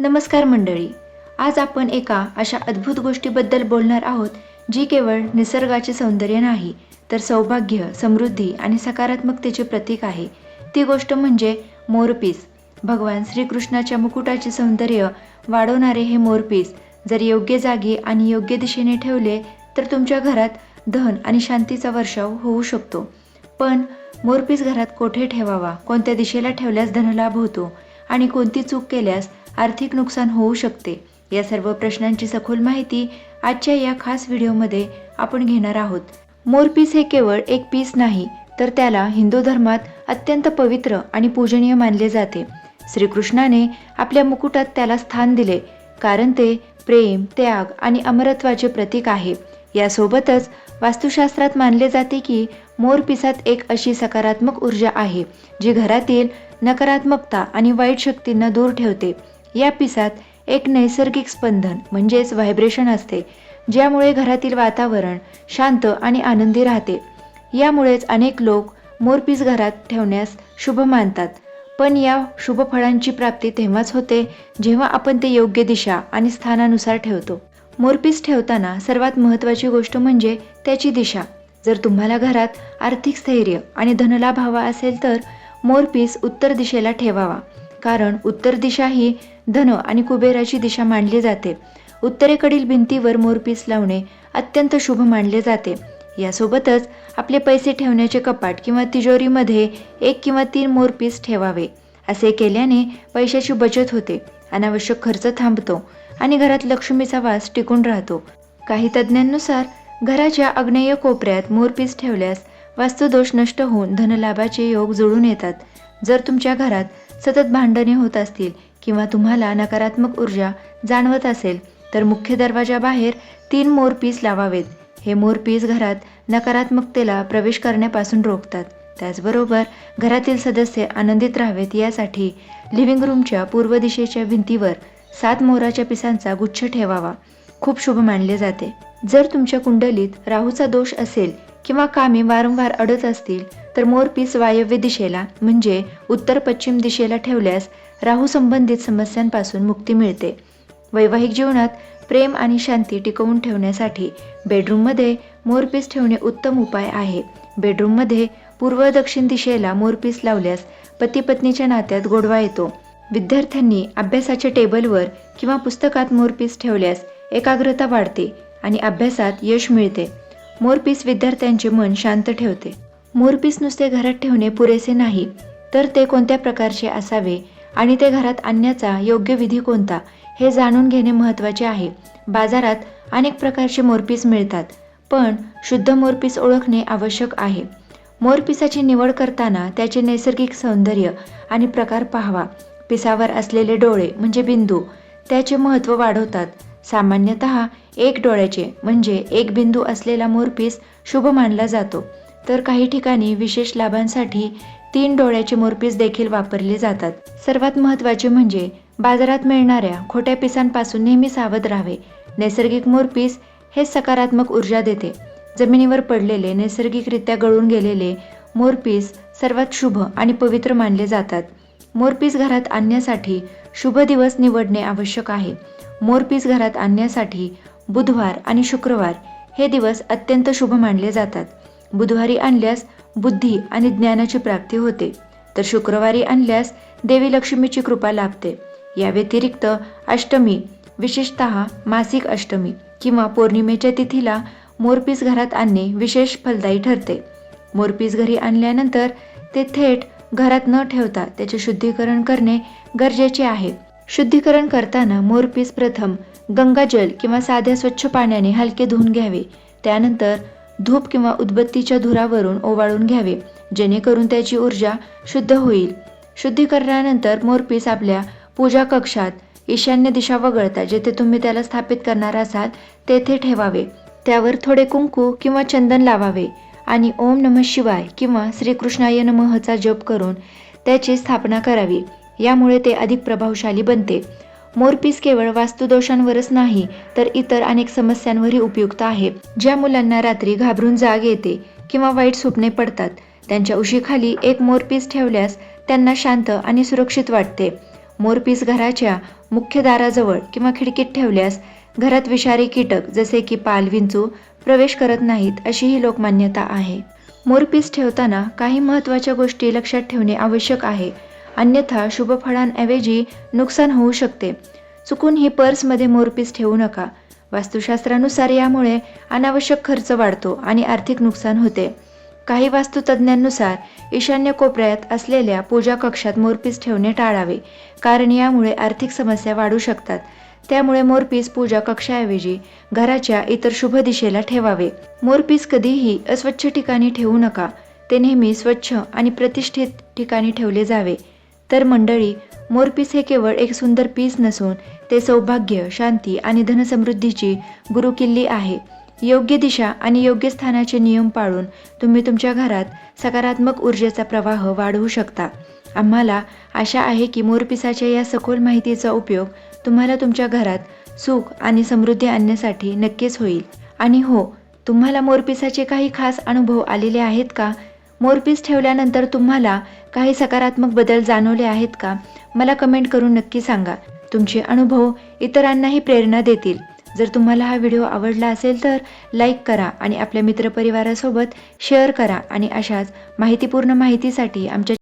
नमस्कार मंडळी. आज आपण एका अशा अद्भुत गोष्टीबद्दल बोलणार आहोत जी केवळ निसर्गाचे सौंदर्य नाही तर सौभाग्य समृद्धी आणि सकारात्मकतेचे प्रतीक आहे. ती गोष्ट म्हणजे मोरपीस. भगवान श्रीकृष्णाच्या मुकुटाचे सौंदर्य वाढवणारे हे मोरपीस जर योग्य जागी आणि योग्य दिशेने ठेवले तर तुमच्या घरात धन आणि शांतीचा वर्षाव होऊ शकतो. पण मोरपीस घरात कोठे ठेवावा कोणत्या दिशेला ठेवल्यास धनलाभ होतो आणि कोणती चूक केल्यास आर्थिक नुकसान होऊ शकते. या सर्व प्रश्नांची सखोल माहिती आजच्या या खास व्हिडिओमध्ये आपण घेणार आहोत. मोरपीस हे केवळ एक पीस नाही तर त्याला हिंदू धर्मात अत्यंत पवित्र आणि पूजनीय मानले जाते. श्रीकृष्णाने आपल्या मुकुटात त्याला स्थान दिले कारण ते प्रेम त्याग आणि अमरत्वाचे प्रतीक आहे. यासोबतच वास्तुशास्त्रात मानले जाते की मोरपिसात एक अशी सकारात्मक ऊर्जा आहे जी घरातील नकारात्मकता आणि वाईट शक्तींना दूर ठेवते. या पिसात एक नैसर्गिक स्पंदन म्हणजेच व्हायब्रेशन असते ज्यामुळे घरातील वातावरण शांत आणि आनंदी राहते. यामुळेच अनेक लोक मोरपीस घरात ठेवण्यास शुभ मानतात. पण या शुभ फळांची प्राप्ती तेव्हाच होते जेव्हा आपण ते योग्य दिशा आणि स्थानानुसार ठेवतो. मोरपीस ठेवताना सर्वात महत्त्वाची गोष्ट म्हणजे त्याची दिशा. जर तुम्हाला घरात आर्थिक स्थैर्य आणि धनलाभ हवा असेल तर मोरपीस उत्तर दिशेला ठेवावा. कारण उत्तर दिशा ही धन आणि कुबेराची दिशा मानली जाते. उत्तरेकडील भिंतीवर मोरपीस लावणे अत्यंत शुभ मानले जाते. यासोबतच आपले पैसे ठेवण्याचे कपाट किंवा तिजोरीमध्ये एक किंवा तीन मोरपीस ठेवावे. असे केल्याने पैशाची बचत होते. अनावश्यक खर्च थांबतो आणि घरात लक्ष्मीचा वास टिकून राहतो. काही तज्ज्ञांनुसार घराच्या आग्नेय कोपऱ्यात मोरपीस ठेवल्यास वास्तुदोष नष्ट होऊन धनलाभाचे योग जुळून येतात. जर तुमच्या घरात सतत भांडणे होत असतील किंवा तुम्हाला नकारात्मक ऊर्जा जाणवत असेल तर मुख्य दरवाजाबाहेर तीन मोरपीस लावावेत. हे मोरपीस घरात नकारात्मकतेला प्रवेश करण्यापासून रोखतात. त्याचबरोबर घरातील सदस्य आनंदित राहावेत यासाठी लिव्हिंग रूमच्या पूर्व दिशेच्या भिंतीवर सात मोराच्या पिसांचा गुच्छ ठेवावा. खूप शुभ मानले जाते. जर तुमच्या कुंडलीत राहूचा दोष असेल किंवा कामे वारंवार अडत असतील तर मोरपीस वायव्य दिशेला म्हणजे उत्तर पश्चिम दिशेला ठेवल्यास राहू संबंधित समस्यांपासून मुक्ती मिळते. वैवाहिक जीवनात प्रेम आणि शांती टिकवून ठेवण्यासाठी बेडरूममध्ये मोरपीस ठेवणे उत्तम उपाय आहे. बेडरूममध्ये पूर्व दक्षिण दिशेला मोरपीस लावल्यास पती पत्नीच्या नात्यात गोडवा येतो. विद्यार्थ्यांनी अभ्यासाच्या टेबलवर किंवा पुस्तकात मोरपीस ठेवल्यास एकाग्रता वाढते आणि अभ्यासात यश मिळते. मोरपीस विद्यार्थ्यांचे मन शांत ठेवते. मोरपीस नुसते घरात ठेवणे पुरेसे नाही तर ते कोणत्या प्रकारचे असावे आणि ते घरात आणण्याचा योग्य विधी कोणता हे जाणून घेणे महत्त्वाचे आहे. बाजारात अनेक प्रकारचे मोरपीस मिळतात पण शुद्ध मोरपीस ओळखणे आवश्यक आहे. मोरपिसाची निवड करताना त्याचे नैसर्गिक सौंदर्य आणि प्रकार पाहावा. पिसावर असलेले डोळे म्हणजे बिंदू त्याचे महत्त्व वाढवतात. सामान्यतः एक डोळ्याचे म्हणजे एक बिंदू असलेला मोरपीस शुभ मानला जातो. तर काही ठिकाणी विशेष लाभांसाठी तीन डोळ्याचे मोरपीस देखील वापरले जातात. सर्वात महत्त्वाचे म्हणजे बाजारात मिळणाऱ्या खोट्या पिसांपासून नेहमी सावध राहावे. नैसर्गिक मोरपीस हे सकारात्मक ऊर्जा देते. जमिनीवर पडलेले नैसर्गिकरित्या गळून गेलेले मोरपीस सर्वात शुभ आणि पवित्र मानले जातात. मोरपीस घरात आणण्यासाठी शुभ दिवस निवडणे आवश्यक आहे. मोरपीस घरात आणण्यासाठी बुधवार आणि शुक्रवार हे दिवस अत्यंत शुभ मानले जातात. बुधवारी आणल्यास बुद्धी आणि ज्ञानाची प्राप्ती होते. तर शुक्रवारी आणल्यास देवी लक्ष्मीची कृपा लाभते. या व्यतिरिक्त अष्टमी विशेषत मासिक अष्टमी किंवा पौर्णिमेच्या तिथीला मोरपीस घरात आणणे विशेष फलदायी ठरते. मोरपीस घरी आणल्यानंतर ते थेट घरात न ठेवता त्याचे शुद्धीकरण करणे गरजेचे आहे. शुद्धीकरण करताना मोरपीस प्रथम गंगाजल किंवा साध्या स्वच्छ पाण्याने हलके धुवून घ्यावे. त्यानंतर धूप किंवा उदबत्तीच्या धुरावरून ओवाळून घ्यावे. जेणेकरून त्याची ऊर्जा शुद्ध होईल. शुद्धीकरणानंतर मोरपीस आपल्या पूजा कक्षात ईशान्य दिशा वगळता जेथे तुम्ही त्याला स्थापित करणार असाल तेथे ठेवावे. त्यावर थोडे कुंकू किंवा चंदन लावावे आणि ओम नम शिवाय किंवा श्रीकृष्णाय नमःचा जप करून त्याची स्थापना करावी. यामुळे ते अधिक प्रभावशाली बनते. मोरपीस केवळ वास्तुदोषांवरच नाही तर इतर अनेक समस्यांवरही उपयुक्त आहे ज्या मुलांना रात्री घाबरून जाग येते किंवा वाईट स्वप्ने पडतात. त्यांच्या उशीखाली एक मोरपीस ठेवल्यास त्यांना शांत आणि सुरक्षित वाटते. मोरपीस घराच्या मुख्य दाराजवळ किंवा खिडकीत ठेवल्यास घरात विषारी कीटक जसे की पाल विंचू प्रवेश करत नाहीत अशी ही लोकमान्यता आहे. मोरपीस ठेवताना काही महत्त्वाच्या गोष्टी लक्षात ठेवणे आवश्यक आहे. अन्यथा शुभफळांऐवजी नुकसान होऊ शकते. चुकून ही पर्समध्ये मोरपीस ठेवू नका. वास्तुशास्त्रानुसार यामुळे अनावश्यक खर्च वाढतो आणि आर्थिक नुकसान होते. काही वास्तुतज्ञांनुसार ईशान्य कोपऱ्यात असलेल्या पूजा कक्षात मोरपीस ठेवणे टाळावे कारण यामुळे आर्थिक समस्या वाढू शकतात. त्यामुळे मोरपीस पूजा कक्षाऐवजी घराच्या इतर शुभ दिशेला ठेवावे. मोरपीस कधीही अस्वच्छ ठिकाणी ठेवू नका. ते नेहमी स्वच्छ आणि प्रतिष्ठित ठिकाणी ठेवले जावे. तर मंडळी मोरपीस हे केवळ एक सुंदर पीस नसून ते सौभाग्य शांती आणि धनसमृद्धीची गुरुकिल्ली आहे. योग्य दिशा आणि योग्य स्थानाचे नियम पाळून तुम्ही तुमच्या घरात सकारात्मक ऊर्जेचा प्रवाह वाढवू शकता. आम्हाला आशा आहे की मोरपिसाच्या या सखोल माहितीचा उपयोग तुम्हाला तुमच्या घरात सुख आणि समृद्धी आणण्यासाठी नक्कीच होईल. आणि हो तुम्हाला मोरपिसाचे काही खास अनुभव आलेले आहेत का? मोरपीस ठेवल्यानंतर तुम्हाला काही सकारात्मक बदल जाणवले आहेत का? मला कमेंट करून नक्की सांगा. तुमचे अनुभव इतरांनाही प्रेरणा देतील. जर तुम्हाला हा व्हिडिओ आवडला असेल तर लाईक करा आणि आपल्या मित्रपरिवारासोबत शेअर करा आणि अशाच माहितीपूर्ण माहितीसाठी आमच्या